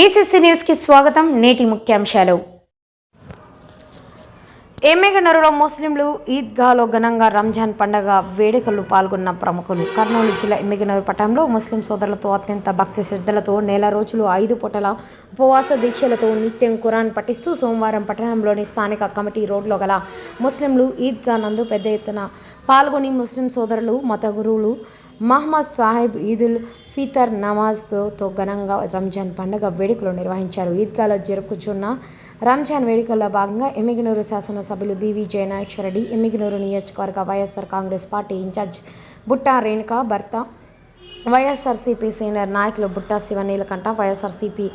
BCC న్యూస్కి స్వాగతం నేటి ముఖ్యాంశాలు. ఎమ్మెగనరులో ముస్లింలు ఈద్గాలో ఘనంగా రంజాన్ పండగ వేడుకలు పాల్గొన్న ప్రముఖులు. కర్నూలు జిల్లా ఎమ్మెగనూరు పట్టణంలో ముస్లిం సోదరులతో అత్యంత భక్తి శ్రద్ధలతో నెల రోజులు ఐదు పూటల ఉపవాస దీక్షలతో నిత్యం ఖురాన్ పఠిస్తూ సోమవారం పట్టణంలోని స్థానిక కమిటీ రోడ్లో గల ముస్లింలు ఈద్గా నందు పెద్ద ఎత్తున పాల్గొని ముస్లిం సోదరులు మత గురువులు మహ్మద్ సాహెబ్ ఈదుల్ ఫితర్ నమాజ్తో ఘనంగా రంజాన్ పండుగ వేడుకలు నిర్వహించారు. ఈద్గాలో జరుపుకుచున్న రంజాన్ వేడుకల్లో భాగంగా ఎమ్మిగనూరు శాసనసభ్యులు బివి జయనాథ్ రెడ్డి ఎమ్మిగనూరు నియోజకవర్గ వైఎస్ఆర్ కాంగ్రెస్ పార్టీ ఇన్ఛార్జ్ బుట్టా రేణుక భర్త వైఎస్ఆర్సీపీ సీనియర్ నాయకులు బుట్టా శివనీలకంఠ వైఎస్ఆర్సీపీ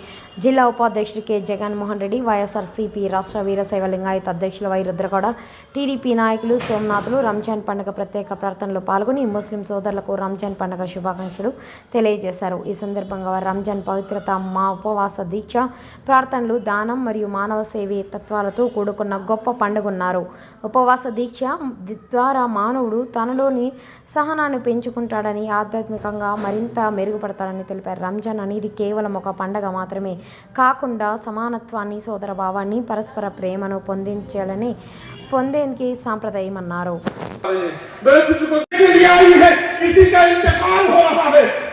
జిల్లా ఉపాధ్యక్షుడు కె. జగన్మోహన్ రెడ్డి వైఎస్ఆర్సీపీ రాష్ట్ర వీరశైవ లింగాయత్ అధ్యక్షులు వై రుద్రగౌడ టీడీపీ నాయకులు సోమనాథులు రంజాన్ పండుగ ప్రత్యేక ప్రార్థనలో పాల్గొని ముస్లిం సోదరులకు రంజాన్ పండుగ శుభాకాంక్షలు తెలియజేశారు. ఈ సందర్భంగా వారు రంజాన్ పవిత్రత మా ఉపవాస దీక్ష ప్రార్థనలు దానం మరియు మానవ సేవి తత్వాలతో కూడుకున్న గొప్ప పండుగన్నారు. ఉపవాస దీక్ష ద్వారా మానవుడు తనలోని సహనాన్ని పెంచుకుంటాడని ఆధ్యాత్మికంగా మరింత మెరుగుపడతారని తెలిపారు. రంజాన్ అనేది కేవలం ఒక పండగ మాత్రమే కాకుండా సమానత్వాన్ని సోదరభావాన్ని పరస్పర ప్రేమను పొందించాలని పొందేందుకు సాంప్రదాయం అన్నారు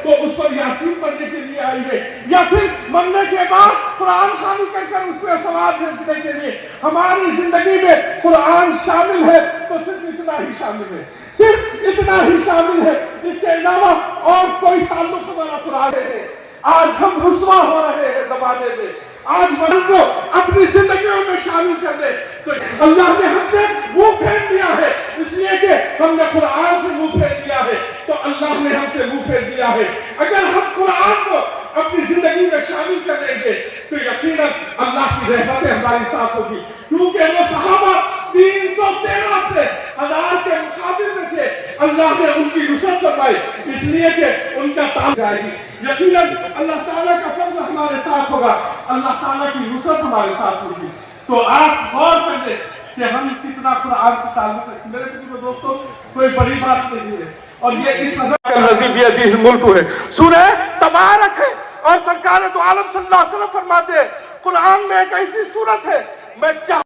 وہ اس پر یاسین پڑھنے کے لیے آئی ہے۔ یا پھر مرنے کے بعد قرآن خانی کر کر اس پر سوال بھیجنے کے لیے۔ ہماری زندگی میں قرآن شامل ہے تو صرف اتنا ہی شامل ہے۔ صرف اتنا ہی شامل ہے۔ اس کے علاوہ اور کوئی تعلق ہمارا قرآن ہے آج ہم رسوا ہو رہے ہیں زمانے میں۔ آج وزن کو اپنی زندگیوں میں شامل کر دے۔ تو اللہ نے ہم سے منہ پھیر دیا ہے۔ اس لیے کہ ہم نے قرآن سے منہ پھیر دیا ہے۔ تو اللہ نے ہم سے منہ پھیر دیا ہے۔ اگر ہم قرآن کو اپنی زندگی میں شامل کر لیں گے، تو یقیناً اللہ کی رحمتیں ہماری ساتھ ہوگی۔ کیونکہ وہ صحابہ تین سو تیرہ سے ہزار کے مقابل میں تھے۔ اللہ نے ان کی رشت بتائی اس لیے کہ ان کا تعلق جائے گی یقیناً اللہ تعالیٰ کا فضل ہمارے ساتھ ہوگا۔ اللہ تعالیٰ کی رشت ہمارے ساتھ ہوگی۔ تو آپ غور کر دیں کہ ہم کتنا قرآن سے تعلق رکھتے میرے بزرگ دوستو کوئی بڑی بات نہیں ہے۔ اور یہ اس حضرت ملک ہے۔ سورہ تبارک ہے۔ اور سرکار تو عالم صلی اللہ علیہ وسلم فرماتے ہیں، قرآن میں ایک ایسی صورت ہے میں شب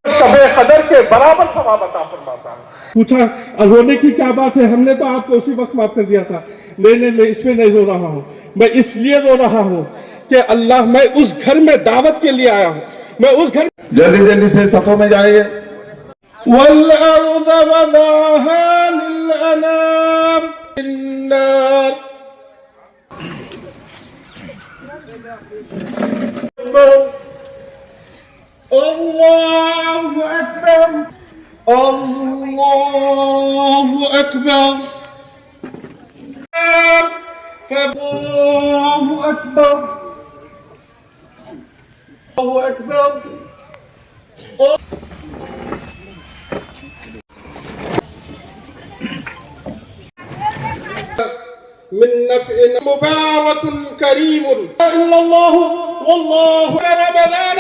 قدر کے برابر ثواب عطا فرماتا ہوں پوچھا رونے کی کیا بات ہے؟ ہم نے تو آپ کو اسی وقت معاف کر دیا تھا۔ نہیں نہیں میں اس میں نہیں رو رہا ہوں۔ میں اس لیے رو رہا ہوں کہ اللہ میں اس گھر میں دعوت کے لیے آیا ہوں۔ میں اس گھر جلدی جلدی سے صفوں میں جائیے۔ والارض وَضَعَهَا الله أكبر. الله أكبر. الله أكبر. من نفع مبارك كريم. إلا الله. والله رمضان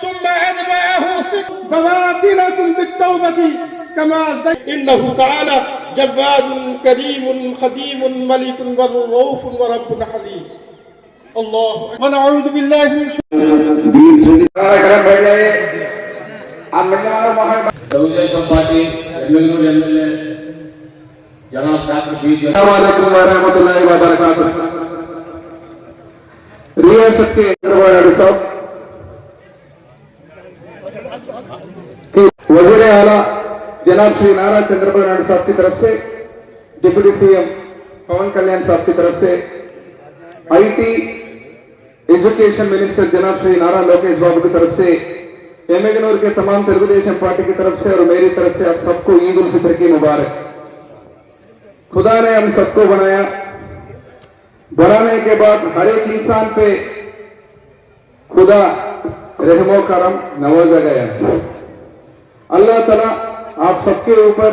ثم أدبعه صدق فبادلة بالتوبة كما زي إنه تعالى جباد كريم خديم ملك بر ورب حليم. الله ونعوذ بالله من شر അസ്സലാമലൈക്കും الله വബറകാതുഹു റിയ സത്യ സൗ جناب شری نارا چندر نائڈو صاحب کی طرف سے ڈپٹی سی ایم پون کلیان صاحب کی طرف سے آئی ٹی ایجوکیشن منسٹر جناب شری نارا لوکیش بابو کی طرف سے ایم ایمگنور کے تمام تلگودیشم پارٹی کی طرف سے اور میری طرف سے آپ سب کو عید الفطر کی مبارک خدا نے ہم سب کو بنایا بنانے کے بعد ہر ایک انسان پہ خدا رحم و کرم نوازا گیا اللہ تعالیٰ आप सबके ऊपर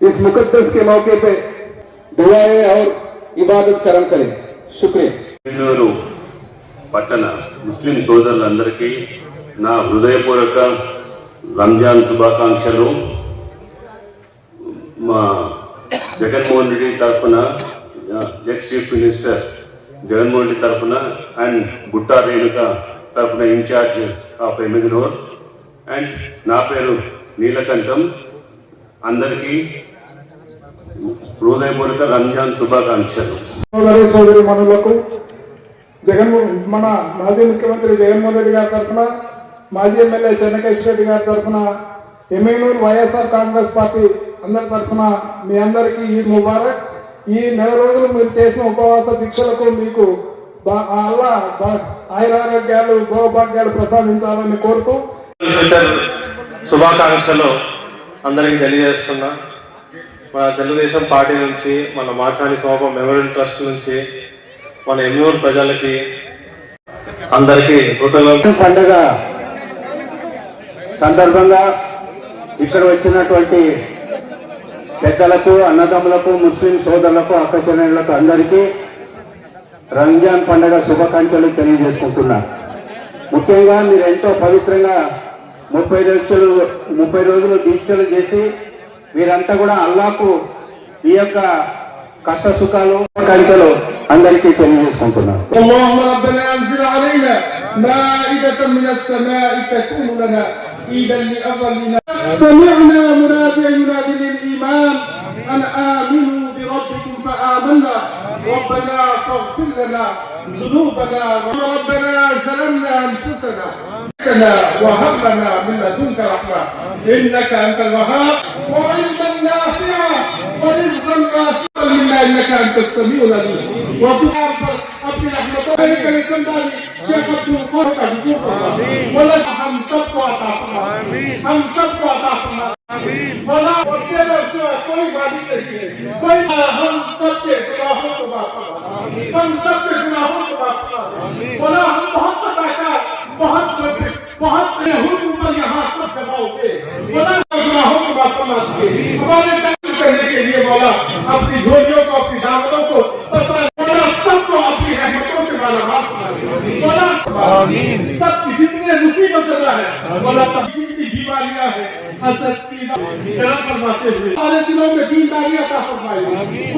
इस मुकद्दस के मौके पे दुआएं और इबादत करम करें शुक्रिया బెంగళూరు పట్టణ ముస్లిం సోదరులందరికీ నా హృదయపూర్వక రంజాన్ శుభాకాంక్షలు మా జగన్మోహన్ రెడ్డి తరఫున ex chief minister Jaganmohan Reddy తరఫున అండ్ బుట్టా రేణుక తరఫున ఇన్ఛార్జ్ ఆఫ్ ఎమిగ్నోర్ అండ్ నా పేరు నీలకంఠం. అందరికీ హృదయపూర్వక రంజాన్ శుభాకాంక్షలు. సోదరి సోదరి మనులకు జగన్మోహన్ మన మాజీ ముఖ్యమంత్రి జగన్మోహన్ రెడ్డి గారి తరఫున మాజీ ఎమ్మెల్యే చెన్నకేశ్వర రెడ్డి గారి తరఫున ఎమ్మెల్యూరు వైఎస్ఆర్ కాంగ్రెస్ పార్టీ అందరి తరఫున మీ అందరికీ ఈ ముబారక్. ఈ నెల రోజులు మీరు చేసిన ఉపవాస దీక్షలకు మీకు అల్లా ఆయురారోగ్యాలు భోగభాగ్యాలు ప్రసాదించాలని కోరుతూ శుభాకాంక్షలు అందరికీ తెలియజేస్తున్నా. మన తెలుగుదేశం పార్టీ నుంచి మన మాచాని శోభ మెమోరియల్ ట్రస్ట్ నుంచి మన ఎన్నూరు ప్రజలకి అందరికీ కృతజ్ఞత పండుగ సందర్భంగా ఇక్కడ వచ్చినటువంటి పెద్దలకు అన్నదమ్ములకు ముస్లిం సోదరులకు అక్కచెల్లెళ్ళకు అందరికీ రంజాన్ పండుగ శుభాకాంక్షలు తెలియజేసుకుంటున్నా. ముఖ్యంగా మీరు ఎంతో పవిత్రంగా ముప్పై రోజులు ముప్పై రోజులు దీక్షలు చేసి మీరంతా కూడా అల్లాకు ఈ యొక్క కష్ట సుఖాలు కాంక్షలు అందరికీ తెలియజేసుకుంటున్నారు اللهم ربنا انزل علينا مائدة من السماء تكون لنا عيدا لاولنا سمعنا مناديا ينادي للايمان ان امنوا بربكم فامنا ربنا فاغفر لنا ذنوبنا ربنا ظلمنا انفسنا ربنا وهب لنا من لدنك رحمه انك انت الوهاب وعلما نافعا ورزقا واسعا منا انك انت السميع العليم وتب अपनी रहमतों के जिंदारी शेख अब्दुल कोर का हुकूक बोला हम सबको अता फरमा हम सबको अता फरमा बोला और तेरे सिवा कोई मालिक नहीं है कोई हम सबके गुनाहों को माफ फरमा हम सबके गुनाहों को माफ फरमा बोला हम बहुत पता बहुत پہنچتے حکم پر یہاں سب جمع ہوتے بنا گناہوں کی بات مت کے ہمارے چاند کرنے کے لیے مولا اپنی جھولیوں کو اپنی دعوتوں کو مولا سب کو اپنی رحمتوں سے مالا مات مولا سب کی جتنے مصیبت اللہ ہے مولا تبدیل کی بیماریاں ہیں سارے دنوں میں بیماریاں عطا فرمائے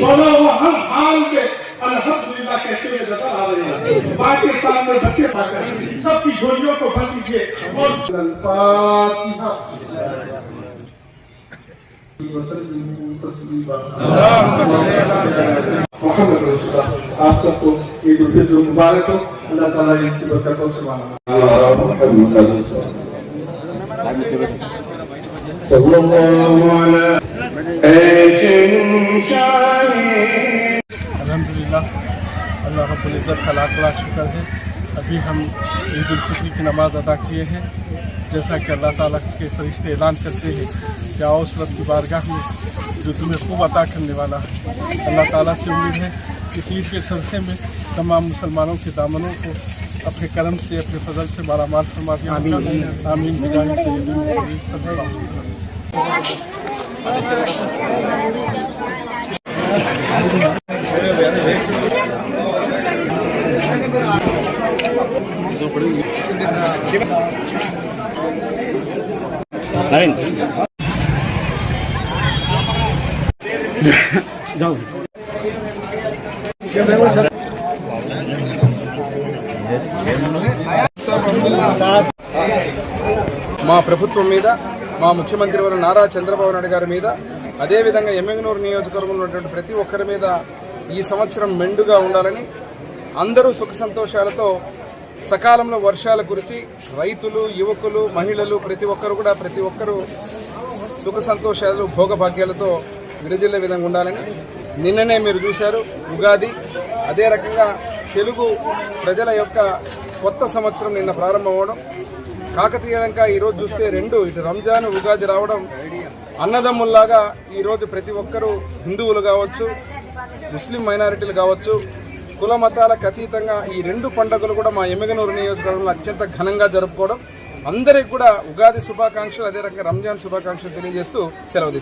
مولا وہ ہر حال میں الحمدللہ आ रहे हैं बाकी सामने बच्चे पाकर सबकी झोलियों को भर दीजिए और फातिहा मोहम्मद रसूलुल्लाह आप सबको ईद उल फित्र मुबारक हो अल्लाह ताला इसकी बरकतों से माना अल्हम्दुलिल्लाह رب العزت کا لاکھ لاکھ شکر ہے۔ ابھی ہم عید الفطر کی نماز ادا کیے ہیں۔ جیسا کہ اللہ تعالیٰ کے فرشتے اعلان کرتے ہیں کہ آؤ رب کی بارگاہ میں جو تمہیں خوب عطا کرنے والا ہے۔ اللہ تعالیٰ سے امید ہے اس عید کے سلسلے میں تمام مسلمانوں کے دامنوں کو اپنے کرم سے اپنے فضل سے بارہ مال فرما دیا۔ آمین۔ بجانی سے మా ప్రభుత్వం మీద మా ముఖ్యమంత్రి వారు నారా చంద్రబాబు నాయుడు గారి మీద అదేవిధంగా ఎమ్మెగనూరు నియోజకవర్గంలో ఉన్నటువంటి ప్రతి ఒక్కరి మీద ఈ సంవత్సరం మెండుగా ఉండాలని అందరూ సుఖ సంతోషాలతో సకాలంలో వర్షాలు కురిసి రైతులు యువకులు మహిళలు ప్రతి ఒక్కరు కూడా ప్రతి ఒక్కరూ సుఖ సంతోషాలు భోగభాగ్యాలతో విరజిల్లే విధంగా ఉండాలని నిన్ననే మీరు చూశారు. ఉగాది అదే రకంగా తెలుగు ప్రజల యొక్క కొత్త సంవత్సరం నిన్న ప్రారంభమవడం కాకతీయంగా ఈరోజు చూస్తే రెండు ఇటు రంజాన్ ఉగాది రావడం అన్నదమ్ముల్లాగా ఈరోజు ప్రతి ఒక్కరూ హిందువులు కావచ్చు ముస్లిం మైనారిటీలు కావచ్చు కుల మతాలకు అతీతంగా ఈ రెండు పండుగలు కూడా మా ఎమ్మెగనూరు నియోజకవర్గంలో అత్యంత ఘనంగా జరుపుకోవడం. అందరికి కూడా ఉగాది శుభాకాంక్షలు అదే రకంగా రంజాన్ శుభాకాంక్షలు తెలియజేస్తూ సెలవు